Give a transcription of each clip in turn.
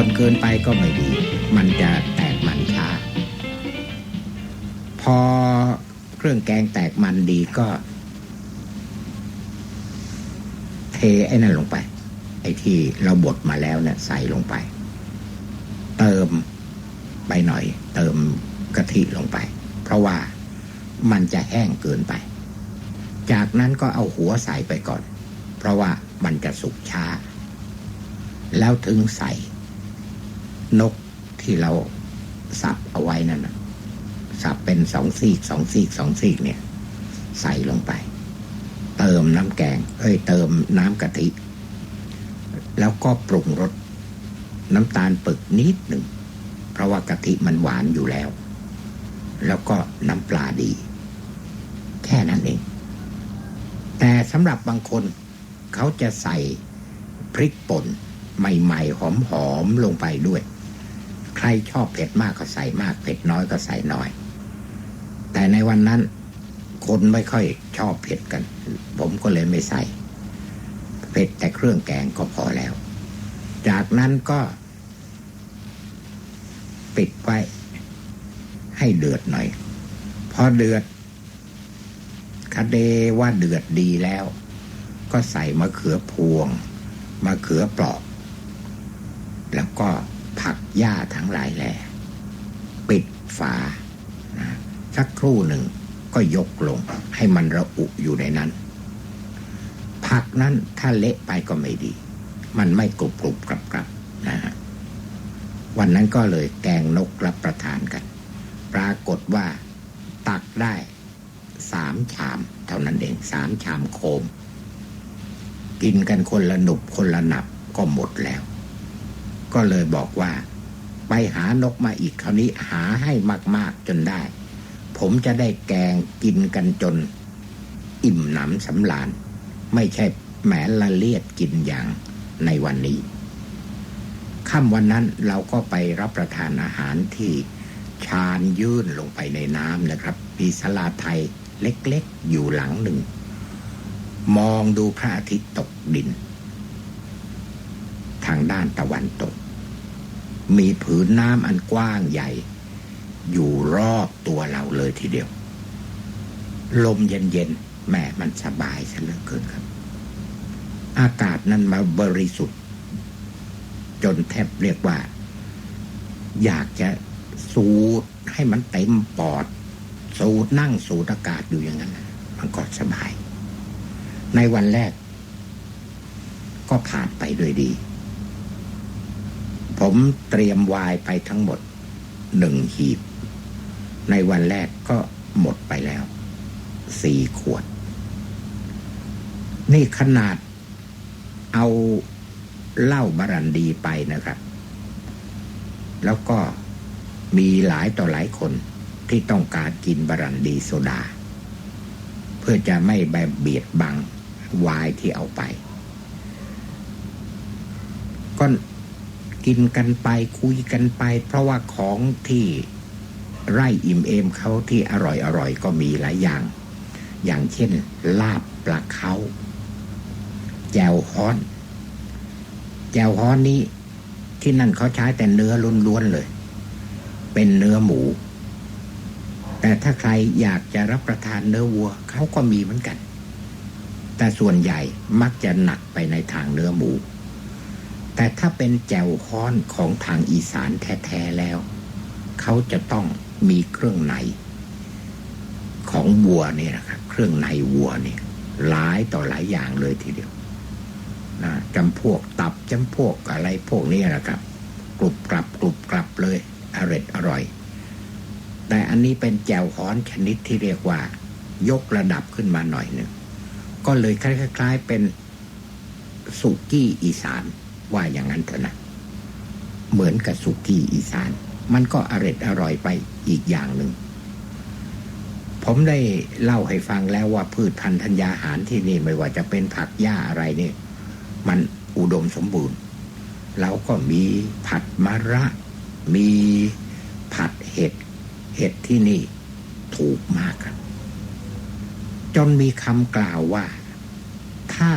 อนเกินไปก็ไม่ดี มันจะแตกมันช้า พอเครื่องแกงแตกมันดีก็ เทไอ้นั่นลงไป ไอ้ที่เราบดมาแล้วเนี่ยใส่ลงไป เติมไปหน่อย เติมกะทิลงไป เพราะว่ามันจะแห้งเกินไป จากนั้นก็เอาหัวใส่ไปก่อน เพราะว่ามันจะสุกช้า แล้วถึงใส่ นกที่เราสับเอาไว้นั่นสับเป็นสองซีกสองซีกสองซีกเนี่ย ใส่ลงไป เติมน้ำแกง เอ้ย เติมน้ำกะทิ แล้วก็ปรุงรสน้ำตาลปึกนิดหนึ่ง เพราะว่ากะทิมันหวานอยู่แล้ว แล้วก็น้ำปลาดี แค่นั้นเอง แต่สำหรับบางคน เขาจะใส่พริกป่นใหม่ ๆ หอม ๆ ลงไปด้วย ใครชอบเผ็ดมากก็ใส่มาก เผ็ดน้อยก็ใส่น้อย แต่ในวันนั้น คนไม่ค่อยชอบเผ็ดกัน ผมก็เลยไม่ใส่ เผ็ดแต่เครื่องแกงก็พอแล้ว จากนั้นก็ปิดไว้ให้เดือดหน่อย พอเดือดคาเดว่าเดือดดีแล้ว ก็ใส่มะเขือพวงมะเขือเปราะแล้วก็ ผักหญ้าทั้งหลายแหล่ปิดฝานะสักครู่หนึ่งก็ยกลงให้มันระอุอยู่ในนั้น ผักนั้นถ้าเละไปก็ไม่ดี มันไม่กรุบกรุบกรับกรับนะฮะวันนั้นก็เลยแกงนกรับประทานกัน ปรากฏว่าตักได้สามชาม เท่านั้นเองสามชามโคม กินกันคนละหนุบคนละหนับก็หมดแล้ว ก็เลยบอกว่า ไปหานกมาอีกคราวนี้หาให้มาก ๆจนได้ ผมจะได้แกงกินกันจน อิ่มหนำสำราญ ไม่ใช่แหมละเลียดกินอย่างในวันนี้ค่ำวันนั้นเราก็ไปรับประทานอาหารที่ชานยื่นลงไปในน้ำนะครับมีศาลาไทยเล็กๆอยู่หลังหนึ่ง มองดูพระอาทิตย์ตกดิน ทางด้านตะวันตก มีผืนน้ำอันกว้างใหญ่ อยู่รอบตัวเราเลยทีเดียว ลมเย็นๆแม่มันสบายซะเหลือเกินครับ อากาศนั้นมาบริสุทธิ์ จนแทบเรียกว่า อยากจะสูดให้มันเต็มปอด สูดนั่งสูดอากาศอยู่อย่างนั้น มันก็สบาย ในวันแรก ก็ผ่านไปด้วยดี ผมเตรียมวายไปทั้งหมดหนึ่งหีบ ในวันแรกก็หมดไปแล้วสี่ขวด นี่ขนาดเอาเหล้าบารันดีไปนะครับ แล้วก็มีหลายต่อหลายคนที่ต้องการกินบารันดีโซดา เพื่อจะไม่แบบเบียดบังวายที่เอาไป ก็ กินกันไปคุยกันไป เพราะว่าของที่ไร่อิ่มเอมเขาที่อร่อยอร่อยก็มีหลายอย่าง อย่างเช่น ลาบปลาเขาแจวฮ้อน แจวฮ้อนนี้ที่นั่นเขาใช้แต่เนื้อล้วนๆเลย เป็นเนื้อหมู แต่ถ้าใครอยากจะรับประทานเนื้อวัวเขาก็มีเหมือนกัน แต่ส่วนใหญ่มักจะหนักไปในทางเนื้อหมู แต่ถ้าเป็นแจวฮ้อนของทางอีสานแท้ๆแล้ว เขาจะต้องมีเครื่องในของวัวเนี่ยนะครับเครื่องในวัวเนี่ยหลายต่อหลายอย่างเลยทีเดียวนะจำพวกตับจำพวกอะไรพวกนี้นะครับ กรุบกรับกรุบกรับเลยอร่อยอร่อย แต่อันนี้เป็นแจวฮ้อนชนิดที่เรียกว่า ยกระดับขึ้นมาหน่อยหนึ่งก็เลยคล้ายๆเป็นสุกี้อีสาน ว่าอย่างนั้นเถอะนะ เหมือนกับสุกี้อีสาน มันก็อร่อยอร่อยไปอีกอย่างหนึ่ง ผมได้เล่าให้ฟังแล้วว่าพืชพันธุ์ธัญญาหารที่นี่ไม่ว่าจะเป็นผักหญ้าอะไรเนี่ยมันอุดมสมบูรณ์ เราก็มีผัดมะระ มีผัดเห็ด เห็ดที่นี่ถูกมากครับ จนมีคำกล่าวว่า ถ้า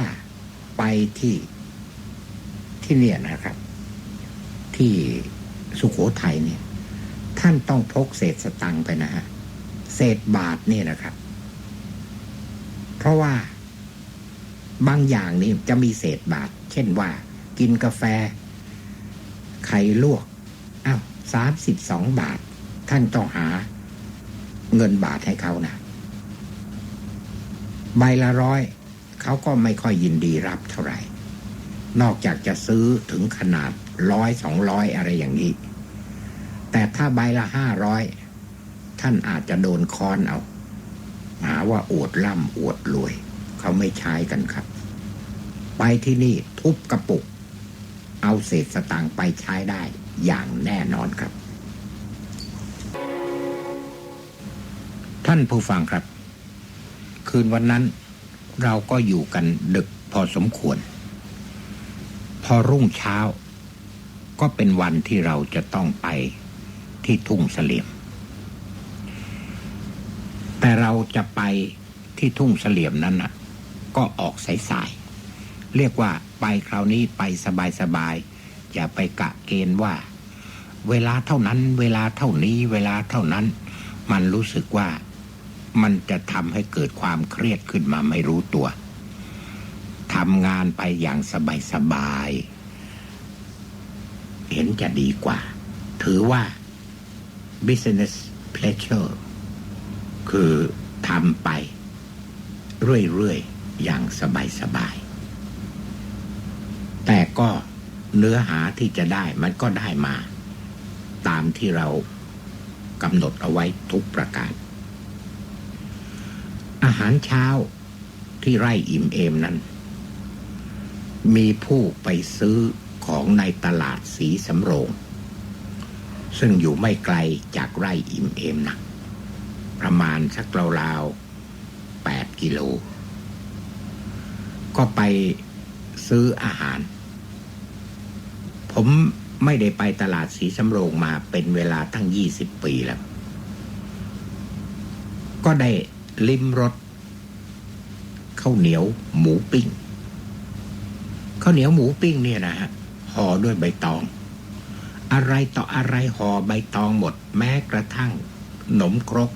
ไปที่ ที่เนี่ยนะครับ ที่สุขโขทัยเนี่ย ท่านต้องพกเศษสตังไปนะฮะเศษบาทเนี่ยนะครับ เพราะว่าบางอย่างนี่จะมีเศษบาท เช่นว่า กินกาแฟ ไข่ลวกอ้าวสามสิบสองบาท ท่านต้องหาเงินบาทให้เขานะใบละร้อย เขาก็ไม่ค่อยยินดีรับเท่าไหร่ นอกจากจะซื้อถึงขนาดร้อยสองร้อยอะไรอย่างนี้ แต่ถ้าใบละห้าร้อยท่านอาจจะโดนค้อนเอา หาว่าอวดร่ำอวดรวย เขาไม่ใช้กันครับ ไปที่นี่ทุบกระปุก เอาเศษสตางค์ไปใช้ได้อย่างแน่นอนครับ ท่านผู้ฟังครับ คืนวันนั้นเราก็อยู่กันดึกพอสมควร พอรุ่งเช้า ก็เป็นวันที่เราจะต้องไปที่ทุ่งเสลี่ยม แต่เราจะไปที่ทุ่งเสลี่ยมนั้นน่ะ ก็ออกสายๆเรียกว่าไปคราวนี้ไปสบายๆอย่าไปกะเกณฑ์ว่า เวลาเท่านั้น เวลาเท่านี้ เวลาเท่านั้น มันรู้สึกว่ามันจะทำให้เกิดความเครียดขึ้นมาไม่รู้ตัวำงานไปอย่างสบายๆ เห็นจะดีกว่า ถือว่า business pleasure คือทำไป เรื่อยๆ อย่างสบายๆ แต่ก็เนื้อหาที่จะได้มันก็ได้มา ตามที่เรากำหนดเอาไว้ทุกประการ อาหารเช้าที่ไร่อิ่มเอมนั้น มีผู้ไปซื้อของในตลาดสีสำโรง ซึ่งอยู่ไม่ไกลจากไร่อิ่มเอมนักประมาณสักราวๆแปดกิโล ก็ไปซื้ออาหาร ผมไม่ได้ไปตลาดสีสำโรงมาเป็นเวลาตั้งยี่สิบปีแล้ว ก็ได้ลิ้มรสข้าวเหนียวหมูปิ้ง ข้าวเหนียวหมูปิ้งเนี่ยนะฮะห่อด้วยใบตอง อะไรต่ออะไรห่อใบตองหมด แม้กระทั่งหนมครก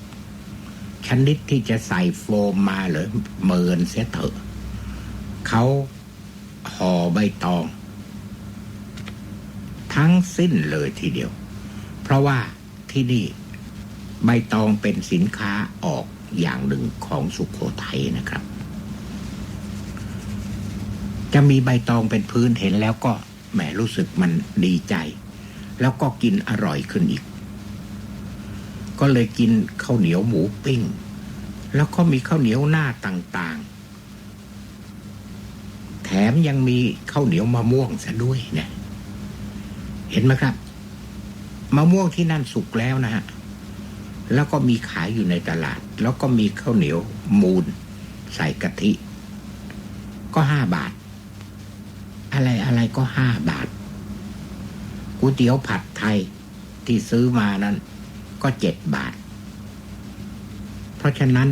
ชนิดที่จะใส่โฟมมาเลยเมินเสียเถอะเขาห่อใบตอง ทั้งสิ้นเลยทีเดียว เพราะว่าที่นี่ใบตองเป็นสินค้าออกอย่างหนึ่งของสุขโขทัยนะครับ จะมีใบตองเป็นพื้นเห็นแล้วก็แหมรู้สึกมันดีใจ แล้วก็กินอร่อยขึ้นอีก ก็เลยกินข้าวเหนียวหมูปิ้ง แล้วก็มีข้าวเหนียวหน้าต่างๆ แถมยังมีข้าวเหนียวมะม่วงซะด้วยเนี่ยเห็นไหมครับมะม่วงที่นั่นสุกแล้วนะฮะแล้วก็มีขายอยู่ในตลาด แล้วก็มีข้าวเหนียวมูนใส่กะทิ ก็ห้าบาท อะไรอะไรก็ห้าบาทก๋วยเตี๋ยวผัดไทยที่ซื้อมานั้น ก็เจ็ดบาท เพราะฉะนั้น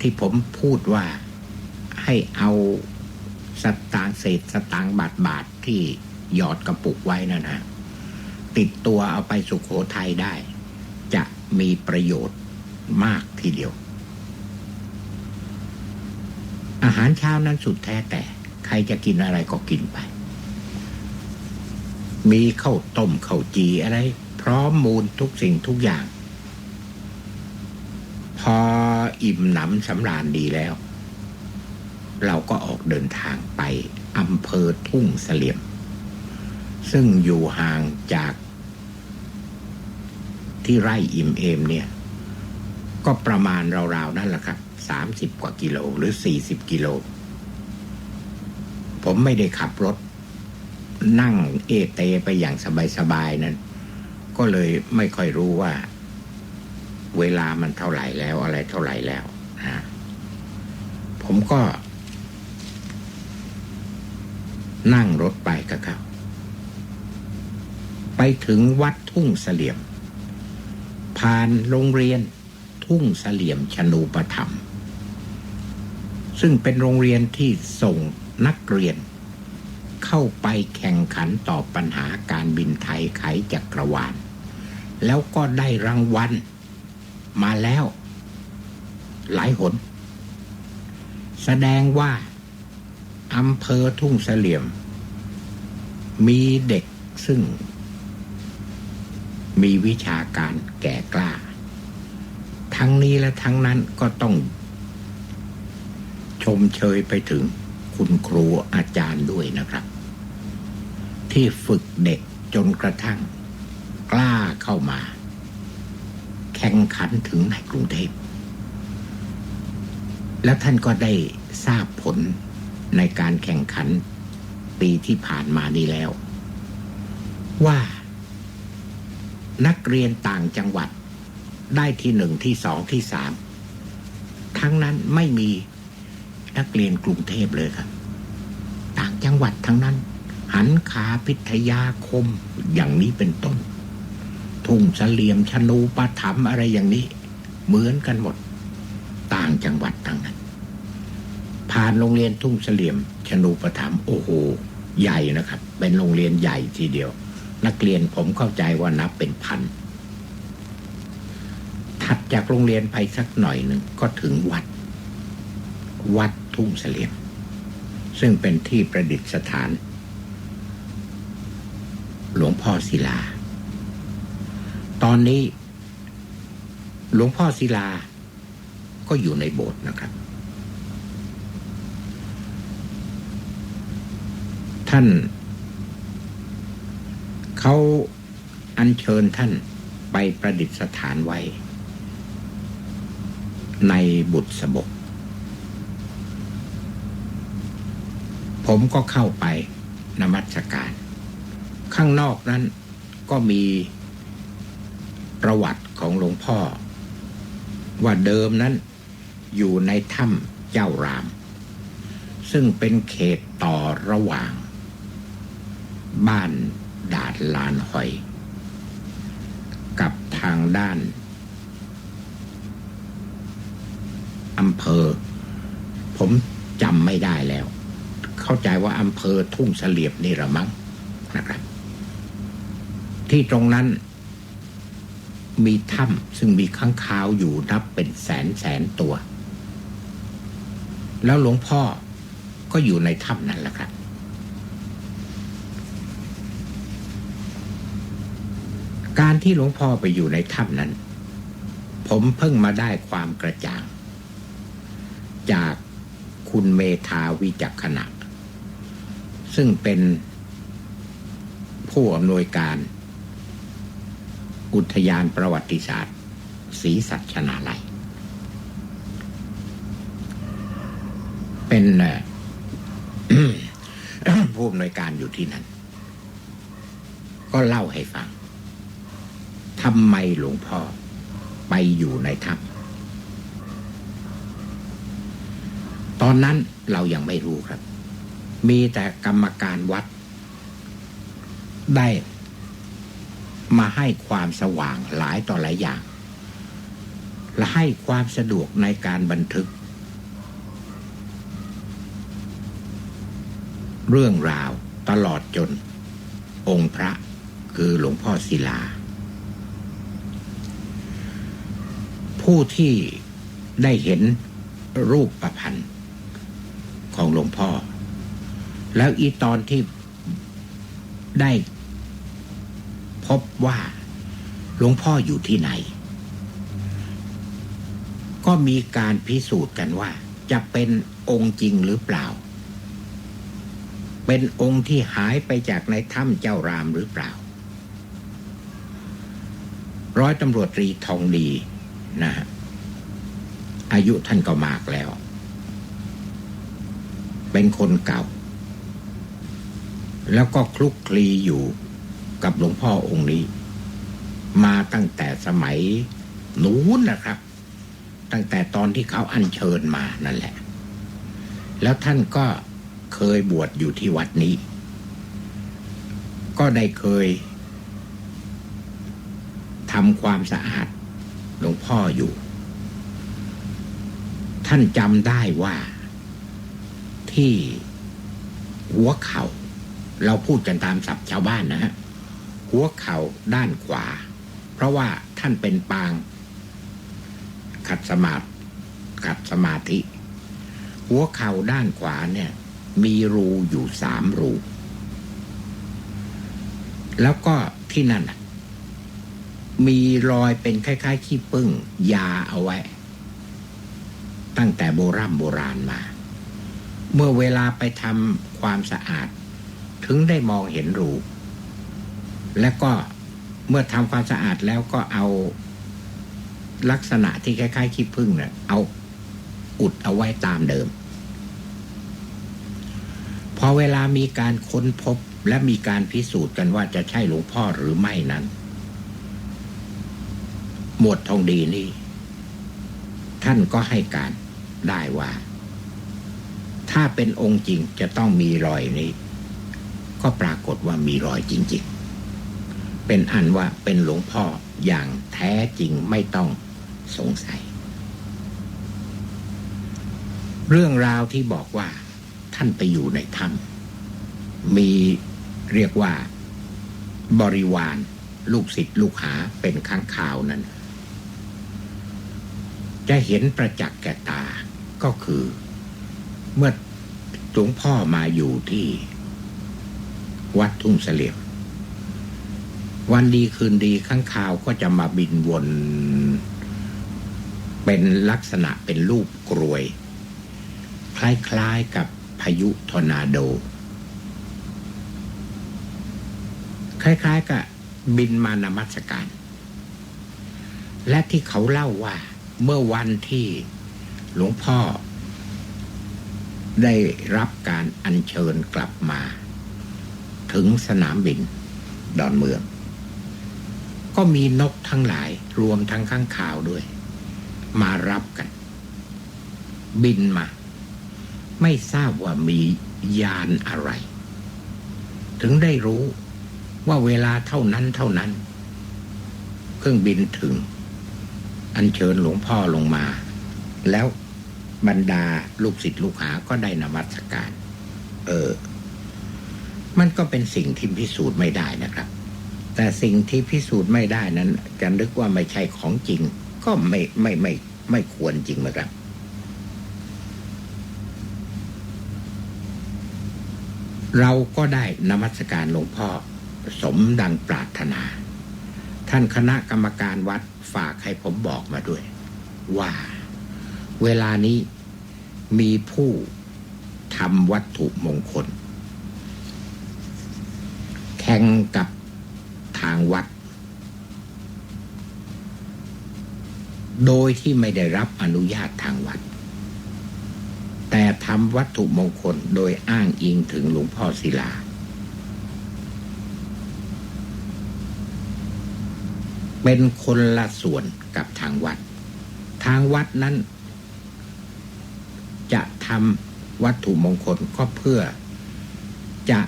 ที่ผมพูดว่าให้เอาสตางค์เศษสตางค์บาทบาทที่หยอดกระปุกไว้นั่นนะติดตัวเอาไปสุขโขทัยได้ จะมีประโยชน์มากทีเดียว อาหารเช้านั้นสุดแท้แต่ ใครจะกินอะไรก็กินไป มีข้าวต้มข้าวจีอะไร พร้อมมูลทุกสิ่งทุกอย่าง พออิ่มหนำสำราญดีแล้ว เราก็ออกเดินทางไปอำเภอทุ่งเสลี่ยม ซึ่งอยู่ห่างจาก ที่ไร่อิ่มเอมเนี่ย ก็ประมาณราวๆนั่นแหละครับสามสิบกว่ากิโลหรือสี่สิบกิโล ผมไม่ได้ขับรถ นั่งเอเตไปอย่างสบายๆนั้น ก็เลยไม่ค่อยรู้ว่า เวลามันเท่าไหร่แล้วอะไรเท่าไหร่แล้วนะผมก็ นั่งรถไปกับเขาไปถึงวัดทุ่งเสลี่ยม ผ่านโรงเรียนทุ่งเสลี่ยมชนูปธรรม ซึ่งเป็นโรงเรียนที่ส่งนักเรียน เข้าไปแข่งขันต่อปัญหาการบินไทยไขจักรวาล แล้วก็ได้รางวัลมาแล้ว หลายหน แสดงว่าอำเภอทุ่งเสลี่ยม มีเด็กซึ่ง มีวิชาการแก่กล้า ทั้งนี้และทั้งนั้นก็ต้อง ชมเชยไปถึงคุณครูอาจารย์ด้วยนะครับ ที่ฝึกเด็กจนกระทั่ง กล้าเข้ามา แข่งขันถึงในกรุงเทพ แล้วท่านก็ได้ทราบผลในการแข่งขันปีที่ผ่านมานี้แล้ว ว่านักเรียนต่างจังหวัดได้ที่หนึ่งที่สองที่สามทั้งนั้นไม่มีนักเรียนกรุงเทพเลยครับ ต่างจังหวัดทั้งนั้น หันขาพิทยาคมอย่างนี้เป็นต้น ทุ่งเสลียมชนูปะถมอะไรอย่างนี้ เหมือนกันหมด ต่างจังหวัดทั้งนั้น ผ่านโรงเรียนทุ่งเสลียมชนูปะถมโอ้โห ใหญ่นะครับ เป็นโรงเรียนใหญ่ทีเดียว นักเรียนผมเข้าใจว่านับเป็นพันถัดจากโรงเรียนไปสักหน่อยหนึ่งก็ถึงวัด วัดทุ่งเสลียม ซึ่งเป็นที่ประดิษฐาน พ่อศิลา ตอนนี้ หลวงพ่อศิลา ก็อยู่ในโบสถ์นะครับ ท่าน เขาอัญเชิญท่านไปประดิษฐานไว้ ในบุตรสบก ผมก็เข้าไปนมัสการ ข้างนอกนั้นก็มีประวัติของหลวงพ่อ ว่าเดิมนั้นอยู่ในถ้ำเจ้าราม ซึ่งเป็นเขตต่อระหว่าง บ้านดาดลานหอย กับทางด้านอำเภอ ผมจำไม่ได้แล้ว เข้าใจว่าอำเภอทุ่งเสลียบนี่ละมั้งนะครับ ที่ตรงนั้นมีถ้ำซึ่งมีข้างคาวอยู่นับเป็นแสนแสนตัว แล้วหลวงพ่อก็อยู่ในถ้ำนั้นแหละครับ การที่หลวงพ่อไปอยู่ในถ้ำนั้น ผมเพิ่งมาได้ความกระจ่าง จากคุณเมธาวิจักขณะซึ่งเป็นผู้อำนวยการ อุทยานประวัติศาสตร์ศรีสัชนาลัย เป็นผู้อำนวยการอยู่ที่นั่น ก็เล่าให้ฟังทำไมหลวงพ่อไปอยู่ในถ้ำตอนนั้นเรายังไม่รู้ครับ มีแต่กรรมการวัด ได้ มาให้ความสว่างหลายต่อหลายอย่าง และให้ความสะดวกในการบันทึก เรื่องราวตลอดจน องค์พระคือหลวงพ่อศิลา ผู้ที่ได้เห็นรูปประพันธ์ของหลวงพ่อ แล้วอีตอนที่ได้ พบว่าหลวงพ่ออยู่ที่ไหน ก็มีการพิสูจน์กันว่า จะเป็นองค์จริงหรือเปล่า เป็นองค์ที่หายไปจากในถ้ำเจ้ารามหรือเปล่า ร้อยตำรวจตรีทองดีนะฮะอายุท่านก็มากแล้ว เป็นคนเก่า แล้วก็คลุกคลีอยู่ กับหลวงพ่อองค์นี้ มาตั้งแต่สมัยนู้นนะครับ ตั้งแต่ตอนที่เขาอัญเชิญมานั่นแหละ แล้วท่านก็เคยบวชอยู่ที่วัดนี้ ก็ได้เคยทำความสะอาดหลวงพ่ออยู่ ท่านจำได้ว่าที่หัวเขา่าเราพูดกันตามศัพท์ชาวบ้านนะฮะ หัวเข่าด้านขวา เพราะว่าท่านเป็นปาง ขัดสมาธิขัดสมาธิ หัวเข่าด้านขวาเนี่ย มีรูอยู่สามรู แล้วก็ที่นั่นมีรอยเป็นคล้ายๆขี้ปึ้ง ยาเอาไว้ ตั้งแต่โบราณโบราณมา เมื่อเวลาไปทำความสะอาด ถึงได้มองเห็นรู และก็เมื่อทำความสะอาดแล้วก็เอาลักษณะที่คล้ายๆขี้ผึ้งเนี่ยเอาอุดเอาไว้ตามเดิม พอเวลามีการค้นพบและมีการพิสูจน์กันว่าจะใช่หลวงพ่อหรือไม่นั้น หมวดทองดีนี่ท่านก็ให้การได้ว่า ถ้าเป็นองค์จริงจะต้องมีรอยนี้ ก็ปรากฏว่ามีรอยจริง ๆ เป็นอันว่าเป็นหลวงพ่ออย่างแท้จริงไม่ต้องสงสัย เรื่องราวที่บอกว่าท่านไปอยู่ในถ้ำมีเรียกว่าบริวารลูกศิษย์ลูกหาเป็นข้างข่าวนั้น จะเห็นประจักษ์แก่ตาก็คือ เมื่อหลวงพ่อมาอยู่ที่ วัดทุ่งเสลียม วันดีคืนดีข้างข่าวก็จะมาบินวน เป็นลักษณะเป็นรูปกรวย คล้ายๆกับพายุทอร์นาโด คล้ายๆกับบินมานมัสการ และที่เขาเล่าว่าเมื่อวันที่หลวงพ่อ ได้รับการอัญเชิญกลับมา ถึงสนามบินดอนเมือง ก็มีนกทั้งหลายรวมทั้งข้างข่าวด้วย มารับกัน บินมา ไม่ทราบว่ามียานอะไร ถึงได้รู้ว่าเวลาเท่านั้นเท่านั้น เครื่องบินถึง อัญเชิญหลวงพ่อลงมา แล้วบรรดาลูกศิษย์ลูกหาก็ได้นมัสการ เออ มันก็เป็นสิ่งที่พิสูจน์ไม่ได้นะครับ แต่สิ่งที่พิสูจน์ไม่ได้นั้น จะนึกว่าไม่ใช่ของจริง ก็ไม่ไม่ไม่ไม่ควรจริงนะครับเราก็ได้นมัสการหลวงพ่อสมดังปรารถนา ท่านคณะกรรมการวัดฝากให้ผมบอกมาด้วย ว่าเวลานี้มีผู้ทำวัตถุมงคล แข่งกับ ทางวัด โดยที่ไม่ได้รับอนุญาตทางวัด แต่ทำวัตถุมงคลโดยอ้างอิงถึงหลวงพ่อศิลา เป็นคนละส่วนกับทางวัด ทางวัดนั้น จะทำวัตถุมงคลก็เพื่อจะ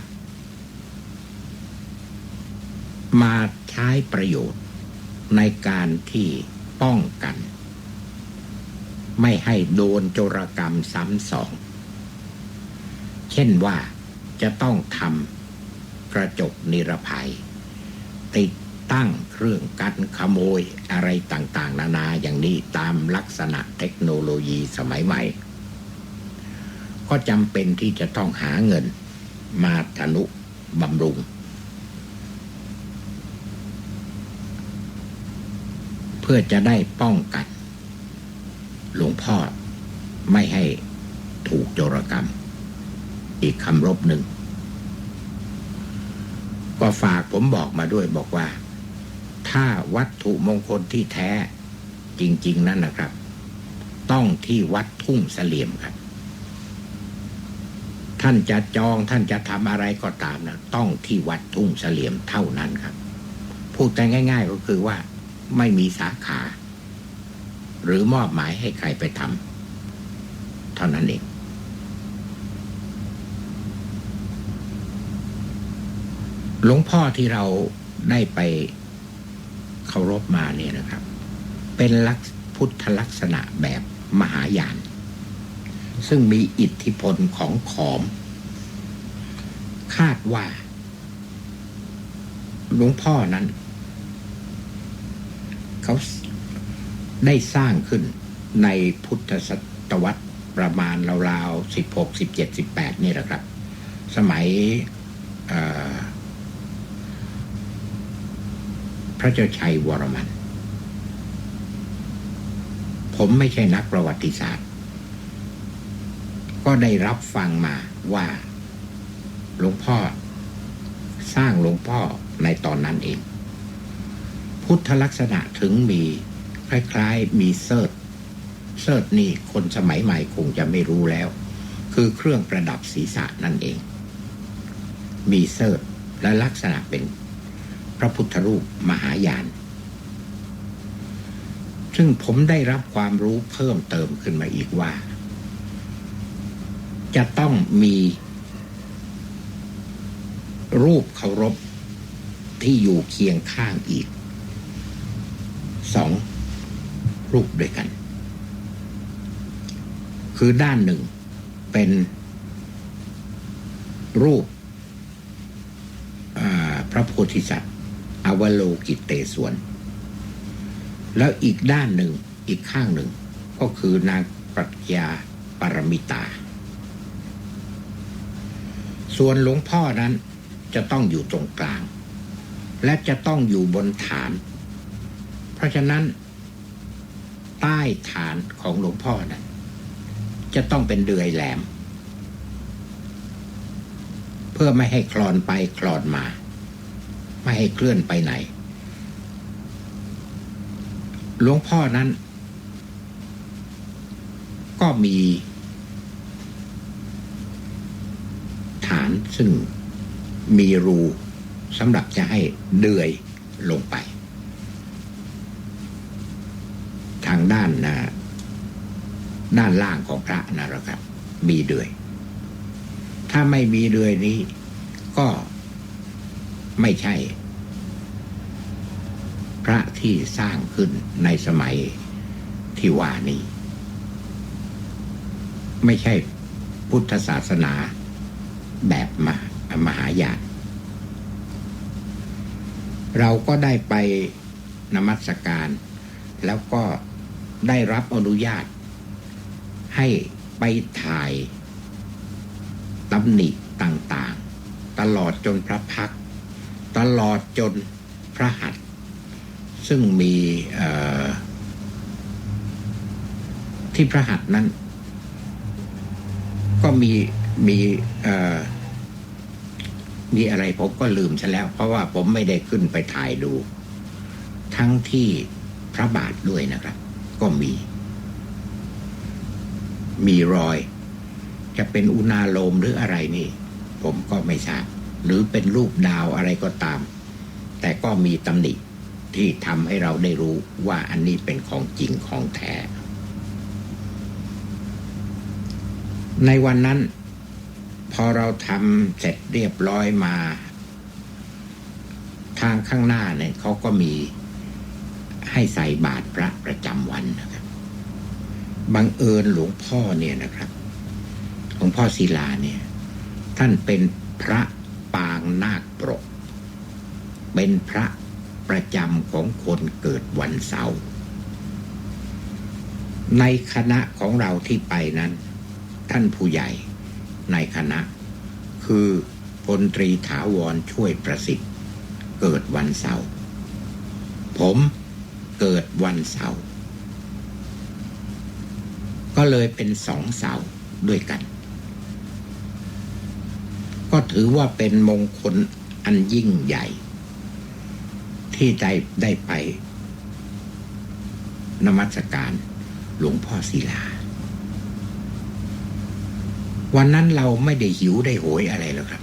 มาใช้ประโยชน์ในการที่ป้องกัน ไม่ให้โดนโจรกรรมซ้ำสอง เช่นว่าจะต้องทำกระจกนิรภัย ติดตั้งเครื่องกันขโมยอะไรต่างๆ นานาอย่างนี้ตามลักษณะเทคโนโลยีสมัยใหม่ ก็จำเป็นที่จะต้องหาเงินมาธนุบำรุง พื่อจะได้ป้องกัน หลวงพ่อไม่ให้ถูกโจรกรรม อีกคำรบหนึ่ง ก็ฝากผมบอกมาด้วยบอกว่า ถ้าวัตถุมงคลที่แท้จริง ๆ นั่นนะครับ ต้องที่วัดทุ่งเสลี่ยมครับ ท่านจะจองท่านจะทำอะไรก็ตามนะต้องที่วัดทุ่งเสลี่ยมเท่านั้นครับ พูดกันง่าย ๆ ก็คือว่า ไม่มีสาขา หรือมอบหมายให้ใครไปทำเท่านั้นเองหลวงพ่อที่เราได้ไปเคารพมาเนี่ยนะครับ เป็นลักษพุทธลักษณะแบบมหายาน ซึ่งมีอิทธิพลของขอม คาดว่าหลวงพ่อนั้น เขาได้สร้างขึ้นในพุทธศตวรรษประมาณราวๆสิบหกสิบเจ็ดสิบแปดนี่แหละครับ สมัยพระเจ้าชัยวรมัน ผมไม่ใช่นักประวัติศาสตร์ ก็ได้รับฟังมาว่าหลวงพ่อ สร้างหลวงพ่อในตอนนั้นเอง พุทธลักษณะถึงมีคล้ายๆมีเซิร์ตเซิร์ตนี่คนสมัยใหม่คงจะไม่รู้แล้ว คือเครื่องประดับศีรษะนั่นเอง มีเซิร์ตและลักษณะเป็นพระพุทธรูปมหายาน ซึ่งผมได้รับความรู้เพิ่มเติมขึ้นมาอีกว่า จะต้องมีรูปเคารพที่อยู่เคียงข้างอีก สองรูปด้วยกัน คือด้านหนึ่งเป็นรูปพระโพธิสัตว์อวโลกิเตศวน แล้วอีกด้านหนึ่งอีกข้างหนึ่ง ก็คือนางปรัชญาปรมิตา ส่วนหลวงพ่อนั้นจะต้องอยู่ตรงกลาง และจะต้องอยู่บนฐาน เพราะฉะนั้น ใต้ฐานของหลวงพ่อนั้นจะต้องเป็นเดือยแหลม เพื่อไม่ให้คลอนไปคลอนมา ไม่ให้เคลื่อนไปไหน หลวงพ่อนั้น ก็มี ฐานซึ่งมีรูสำหรับจะให้เดือยลงไป ทาง ด้านนะด้านล่างของพระนะครับ มีเดือย ถ้าไม่มีเดือยนี้ ก็ไม่ใช่ พระที่สร้างขึ้นในสมัยที่ว่านี้ ไม่ใช่พุทธศาสนาแบบมามหายานเราก็ได้ไปนมัสการ แล้วก็ ได้รับอนุญาต ให้ไปถ่ายตำหนิต่างๆ ตลอดจนพระพัก ตลอดจนพระหัตถ์ซึ่งมีที่พระหัตถ์นั้น ก็มีมีมีอะไรผมก็ลืมซะแล้ว เพราะว่าผมไม่ได้ขึ้นไปถ่ายดู ทั้งที่พระบาทด้วยนะครับ ก็มี มีรอย จะเป็นอุณาโลมหรืออะไรนี่ ผมก็ไม่ทราบหรือเป็นรูปดาวอะไรก็ตาม แต่ก็มีตำหนิที่ทำให้เราได้รู้ว่าอันนี้เป็นของจริงของแท้ ในวันนั้น พอเราทำเสร็จเรียบร้อยมา ทางข้างหน้าเนี่ยเขาก็มี ให้ใส่บาตรพระประจำวันนะครับบังเอิญหลวงพ่อเนี่ยนะครับหลวงพ่อศิลาเนี่ย ท่านเป็นพระปางนาคปรก เป็นพระประจำของคนเกิดวันเสาร์ในคณะของเราที่ไปนั้น ท่านผู้ใหญ่ในคณะ คือพลตรีถาวรช่วยประสิทธิ์ เกิดวันเสาร์ผม เกิดวันเสาร์ก็เลยเป็นสองเสาร์ด้วยกัน ก็ถือว่าเป็นมงคลอันยิ่งใหญ่ ที่ได้ได้ไป นมัสการหลวงพ่อศิลา วันนั้นเราไม่ได้หิวได้โหยอะไรหรอกครับ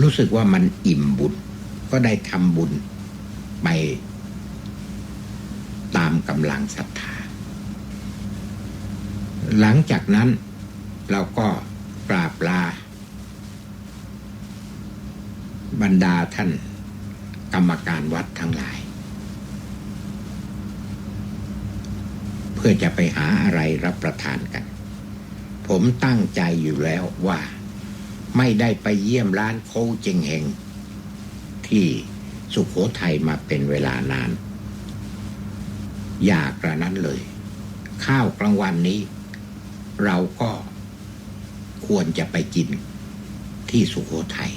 รู้สึกว่ามันอิ่มบุญก็ได้ทำบุญไป กำลังศรัทธา หลังจากนั้นเราก็กราบลา บรรดาท่านกรรมการวัดทั้งหลาย เพื่อจะไปหาอะไรรับประทานกัน ผมตั้งใจอยู่แล้วว่า ไม่ได้ไปเยี่ยมร้านโคเจงเฮงที่สุขโขทัยมาเป็นเวลานาน อยากระนั้นเลย ข้าวกลางวันนี้ เราก็ควรจะไปกินที่สุขโขทัย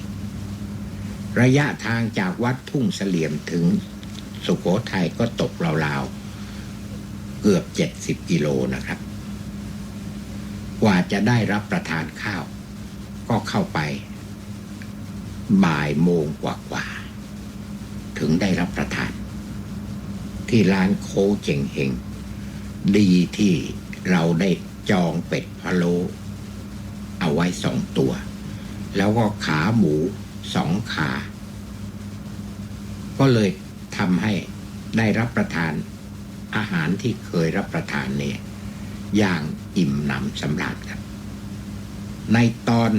ระยะทางจากวัดทุ่งเสลี่ยมถึงสุขโขทัยก็ตกราวๆเกือบเจ็ดสิบกิโลนะครับ กว่าจะได้รับประทานข้าว ก็เข้าไป บ่ายโมงกว่าๆถึงได้รับประทาน ที่ร้านโคเจงเฮงดีที่เราได้จองเป็ดพะโลเอาไว้สองตัว แล้วก็ขาหมูสองขา ก็เลยทำให้ได้รับประทานอาหารที่เคยรับประทานเนี่ยอย่างอิ่มหนำสำราญครับ ในตอน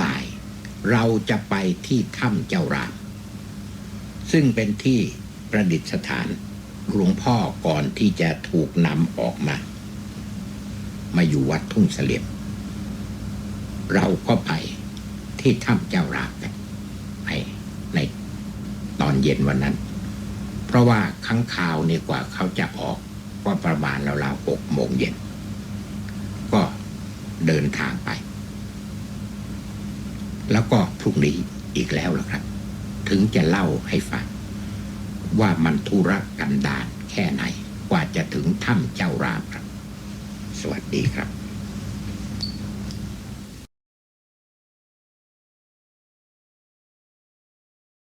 บ่ายเราจะไปที่ถ้ำเจ้าราม ซึ่งเป็นที่ประดิษฐาน หลวงพ่อก่อนที่จะถูกนำออกมา มาอยู่วัดทุ่งเสลี่ยม เราก็ไปที่ถ้ำเจ้ารามกันในตอนเย็นวันนั้น เพราะว่าครั้งข่าวเนี่ยกว่าเขาจะออกก็ประมาณราวๆหกโมงเย็น ก็เดินทางไป แล้วก็พรุ่งนี้อีกแล้วล่ะครับ ถึงจะเล่าให้ฟัง ว่ามันธุรกันดารแค่ไหน กว่าจะถึงถ้ำเจ้าราบครับ สวัสดีครับ